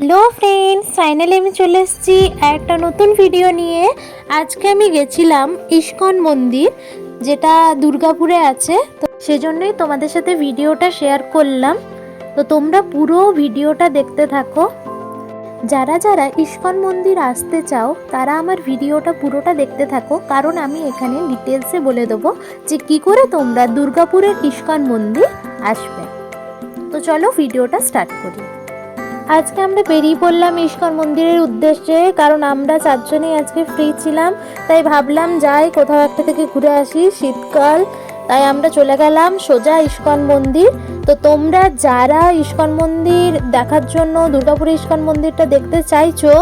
Hello friends finally আমি চলে এসেছি একটা নতুন ভিডিও নিয়ে। আজকে আমি গেছিলাম ইস্কন মন্দির, যেটা দুর্গাপুরে আছে। তো সেজন্যই তোমাদের সাথে ভিডিওটা শেয়ার করলাম। তো তোমরা পুরো ভিডিওটা দেখতে থাকো। যারা যারা ইস্কন মন্দির আসতে চাও, তারা আমার ভিডিওটা পুরোটা দেখতে থাকো। কারণ আমি এখানে ডিটেলসে বলে দেবো যে কি করে তোমরা দুর্গাপুরের ইস্কন মন্দির আসবে। তো চলো ভিডিওটা স্টার্ট করি। আজকে আমরা বেরিয়ে পড়লাম ইস্কন মন্দিরের উদ্দেশ্যে, কারণ আমরা চারজনেই আজকে ফ্রি ছিলাম। তাই ভাবলাম যাই, কোথাও একটা থেকে ঘুরে আসি, শীতকাল। তাই আমরা চলে গেলাম সোজা ইস্কন মন্দির। তো তোমরা যারা ইস্কন মন্দির দেখার জন্য, দুর্গাপুরে ইস্কন মন্দিরটা দেখতে চাইছো,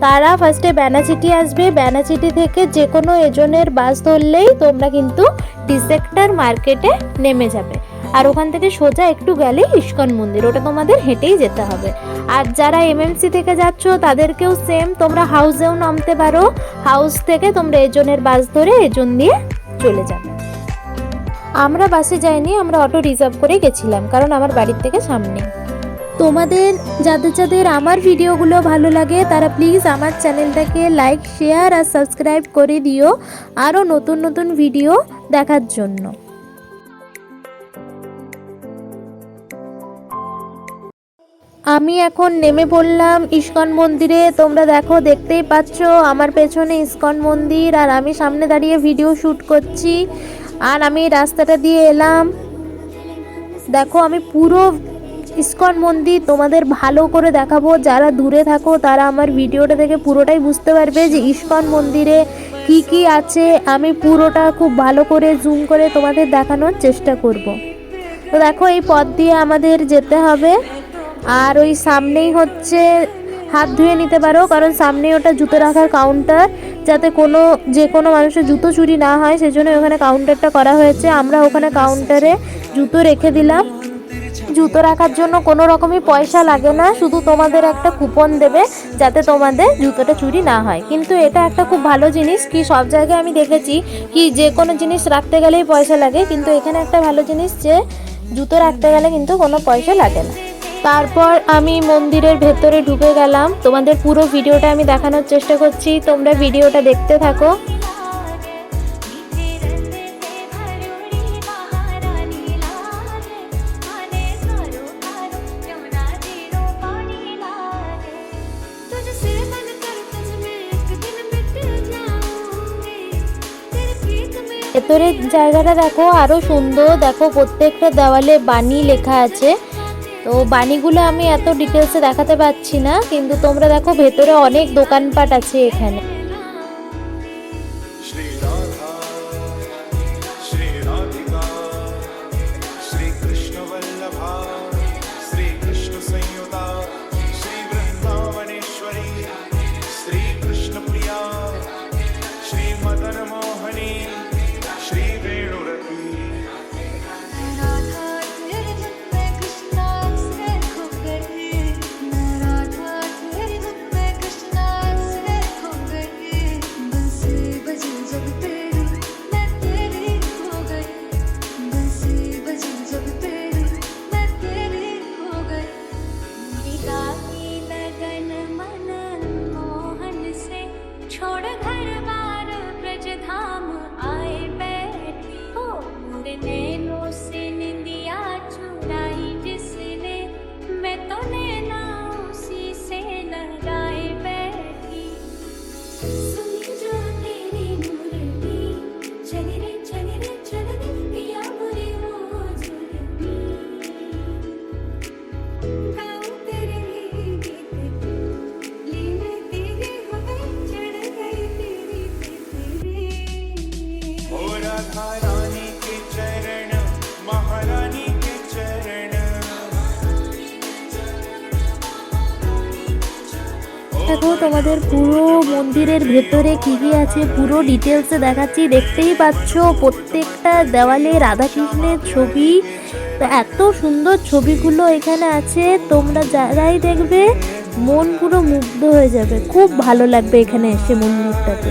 তারা ফার্স্টে ব্যানাচিটি আসবে। ব্যানাচিটি থেকে যে কোনো এজনের বাস ধরলেই তোমরা কিন্তু ডিসেক্টর মার্কেটে নেমে যাবে। আর ওখান থেকে সোজা একটু গেলেই ইস্কন মন্দির, ওটা তোমাদের হেঁটেই যেতে হবে। আর যারা এমএমসি থেকে যাচ্ছ, তাদেরকেও সেম তোমরা হাউসেও নামতে পারো। হাউস থেকে তোমরা এজনের বাস ধরে এজন দিয়ে চলে যাবে। আমরা বাসে যাইনি, আমরা অটো রিজার্ভ করে গেছিলাম, কারণ আমার বাড়ির থেকে সামনে। তোমাদের, যাদের যাদের আমার ভিডিওগুলো ভালো লাগে, তারা প্লিজ আমার চ্যানেলটাকে লাইক শেয়ার আর সাবস্ক্রাইব করে দিও। আরও নতুন নতুন ভিডিও দেখার জন্য। আমি এখন নেমে পড়লাম ইস্কন মন্দিরে। তোমরা দেখো, দেখতেই পাচ্ছ আমার পেছনে ইস্কন মন্দির, আর আমি সামনে দাঁড়িয়ে ভিডিও শ্যুট করছি, আর আমি রাস্তাটা দিয়ে এলাম। দেখো, আমি পুরো ইস্কন মন্দির তোমাদের ভালো করে দেখাবো। যারা দূরে থাকো, তারা আমার ভিডিওটা দেখে পুরোটাই বুঝতে পারবে যে ইস্কন মন্দিরে কি কি আছে। আমি পুরোটা খুব ভালো করে জুম করে তোমাদের দেখানোর চেষ্টা করব। তো দেখো, এই পথ দিয়ে আমাদের যেতে হবে। আর ওই সামনেই হচ্ছে হাত ধুয়ে নিতে পারো, কারণ সামনে ওটা জুতো রাখার কাউন্টার যাতে কোনো, যে কোনো মানুষের জুতো চুরি না হয়, সেজন্য ওখানে কাউন্টারটা করা হয়েছে। আমরা ওখানে কাউন্টারে জুতো রেখে দিলাম। জুতো রাখার জন্য কোনো রকমই পয়সা লাগে না, শুধু তোমাদের একটা কুপন দেবে, যাতে তোমাদের জুতোটা চুরি না হয়। কিন্তু এটা একটা খুব ভালো জিনিস, কি সব জায়গায় আমি দেখেছি, কি যে কোনো জিনিস রাখতে গেলেই পয়সা লাগে, কিন্তু এখানে একটা ভালো জিনিস যে, জুতো রাখতে গেলে কিন্তু কোনো পয়সা লাগে না। তারপর আমি মন্দিরের ভেতরে ঢুকে গেলাম। তোমাদের পুরো ভিডিওটা আমি দেখানোর চেষ্টা করছি। তোমরা ভিডিওটা দেখতে থাকো। ভেতরের জায়গাটা দেখো, আরও সুন্দর। দেখো, প্রত্যেকটা দেওয়ালে বাণী লেখা আছে। তো বাণীগুলো আমি এত ডিটেলসে দেখাতে পারছি না, কিন্তু তোমরা দেখো ভেতরে অনেক দোকানপাট আছে এখানে। দেখো তোমাদের পুরো মন্দিরের ভেতরে কি কি আছে, পুরো ডিটেলসে দেখাচ্ছি, দেখতেই পাচ্ছ প্রত্যেকটা দেওয়ালে রাধাকৃষ্ণের ছবি। তো এত সুন্দর ছবিগুলো এখানে আছে, তোমরা যারাই দেখবে মন পুরো মুগ্ধ হয়ে যাবে। খুব ভালো লাগবে এখানে এসে মন্দিরটাতে।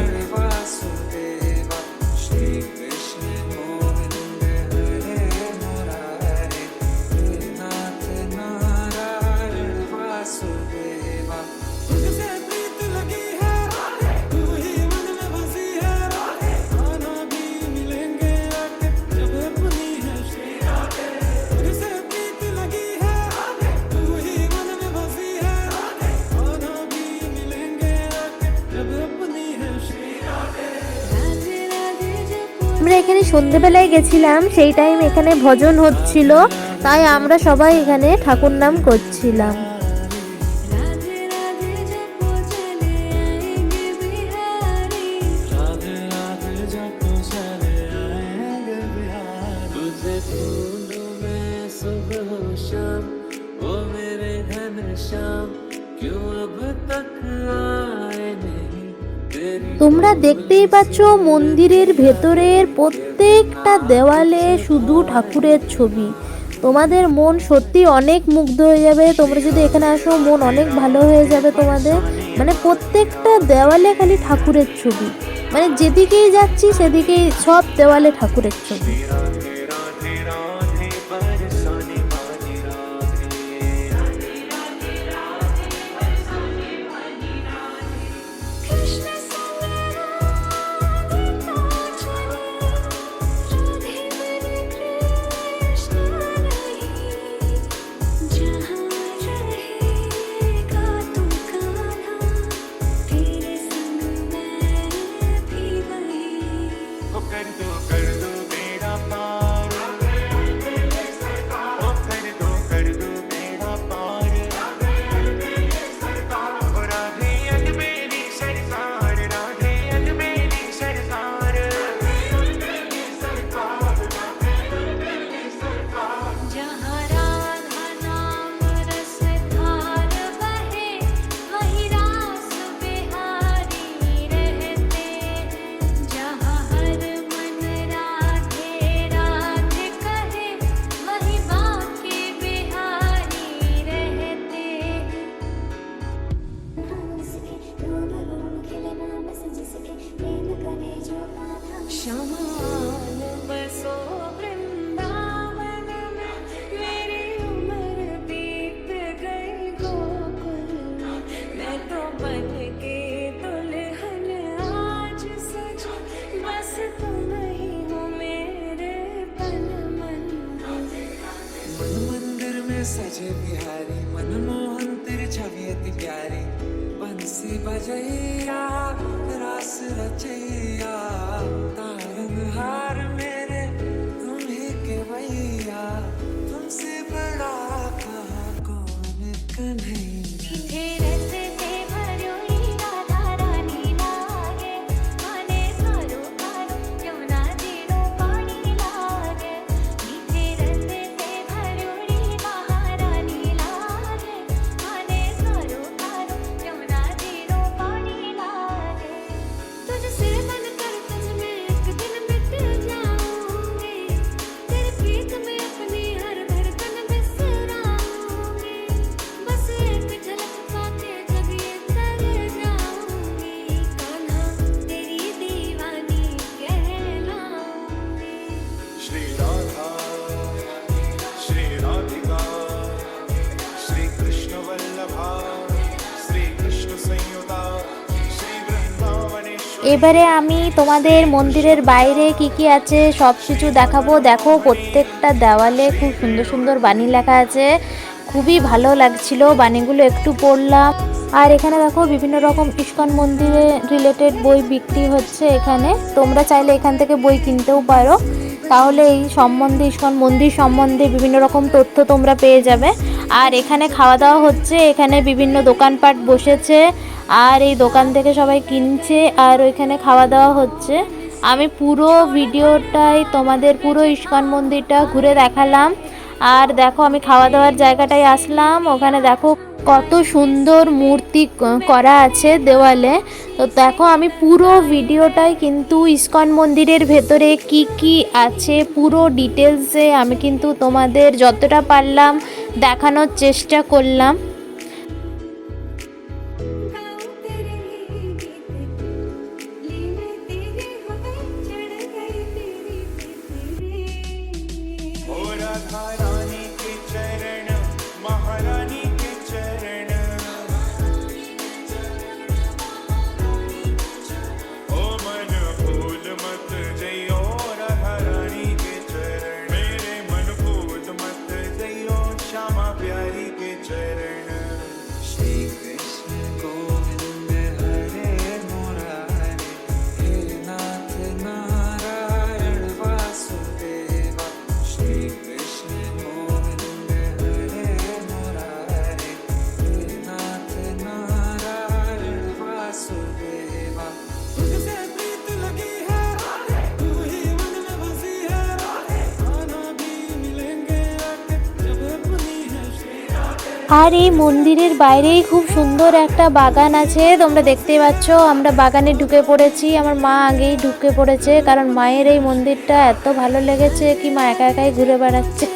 এখানে সন্ধেবেলায় গেছিলাম সেই টাইম এখানে ভজন হচ্ছিল তাই আমরা সবাই এখানে ঠাকুর নাম করছিলাম राधे राधे जपो चले आएंगे बिहारी राधे राधे जपो चले आएंगे बिहार तुझे ढूंढूं मैं सुबह शाम वो मेरे घन श्याम क्यों अब तक आए नहीं तेरी তোমরা দেখতেই পাচ্ছ মন্দিরের ভেতরের প্রত্যেকটা দেওয়ালে শুধু ঠাকুরের ছবি। তোমাদের মন সত্যি অনেক মুগ্ধ হয়ে যাবে। তোমরা যদি এখানে আসো, মন অনেক ভালো হয়ে যাবে তোমাদের। মানে প্রত্যেকটা দেওয়ালে খালি ঠাকুরের ছবি। মানে যেদিকেই যাচ্ছি, সেদিকেই সব দেওয়ালে ঠাকুরের ছবি। এবারে আমি তোমাদের মন্দিরের বাইরে কি কি আছে সব কিছু দেখাবো। দেখো প্রত্যেকটা দেওয়ালে খুব সুন্দর সুন্দর বাণী লেখা আছে। খুবই ভালো লাগছিল বাণীগুলো একটু পড়লাম। আর এখানে দেখো বিভিন্ন রকম ইস্কন মন্দিরে রিলেটেড বই বিক্রি হচ্ছে এখানে। তোমরা চাইলে এখান থেকে বই কিনতেও পারো। তাহলে এই সম্বন্ধে, ইস্কন মন্দির সম্বন্ধে বিভিন্ন রকম তথ্য তোমরা পেয়ে যাবে। আর এখানে খাওয়া দাওয়া হচ্ছে। এখানে বিভিন্ন দোকানপাট বসেছে। আর এই দোকান থেকে সবাই কিনছে আর ওইখানে খাওয়া দাওয়া হচ্ছে। আমি পুরো ভিডিওটাই তোমাদের পুরো ইস্কন মন্দিরটা ঘুরে দেখালাম। আর দেখো আমি খাওয়া দাওয়ার জায়গাটায় আসলাম। ওখানে দেখো কত সুন্দর মূর্তি করা আছে দেওয়ালে। তো দেখো আমি পুরো ভিডিওটাই কিন্তু ইস্কন মন্দিরের ভেতরে কি কি আছে পুরো ডিটেলসে আমি কিন্তু তোমাদের যতটা পারলাম দেখানোর চেষ্টা করলাম। আর এই মন্দিরের বাইরেই খুব সুন্দর একটা বাগান আছে। তোমরা দেখতেই পাচ্ছ আমরা বাগানে ঢুকে পড়েছি। আমার মা আগেই ঢুকে পড়েছে কারণ মায়ের এই মন্দিরটা এত ভালো লেগেছে কি মা একা একাই ঘুরে বেড়াচ্ছে।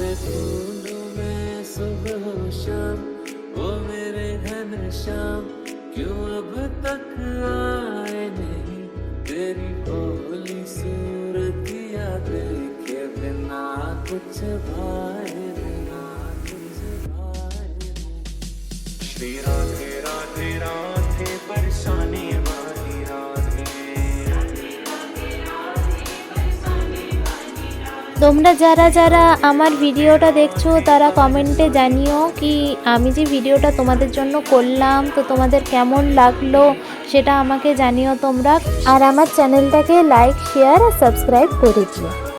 Thank you. शाम, वो मेरे घन शाम, क्यों अब तक आए नहीं? तेरी भोली याद के बिना कुछ भाई बिना कुछ नहीं। श्री राधे তোমরা যারা যারা আমার ভিডিওটা দেখছ, তারা কমেন্টে জানিও কি আমি যে ভিডিওটা তোমাদের জন্য করলাম, তো তোমাদের কেমন লাগল সেটা আমাকে জানিও তোমরা। আর আমার চ্যানেলটাকে লাইক শেয়ার আর সাবস্ক্রাইব করে দিও।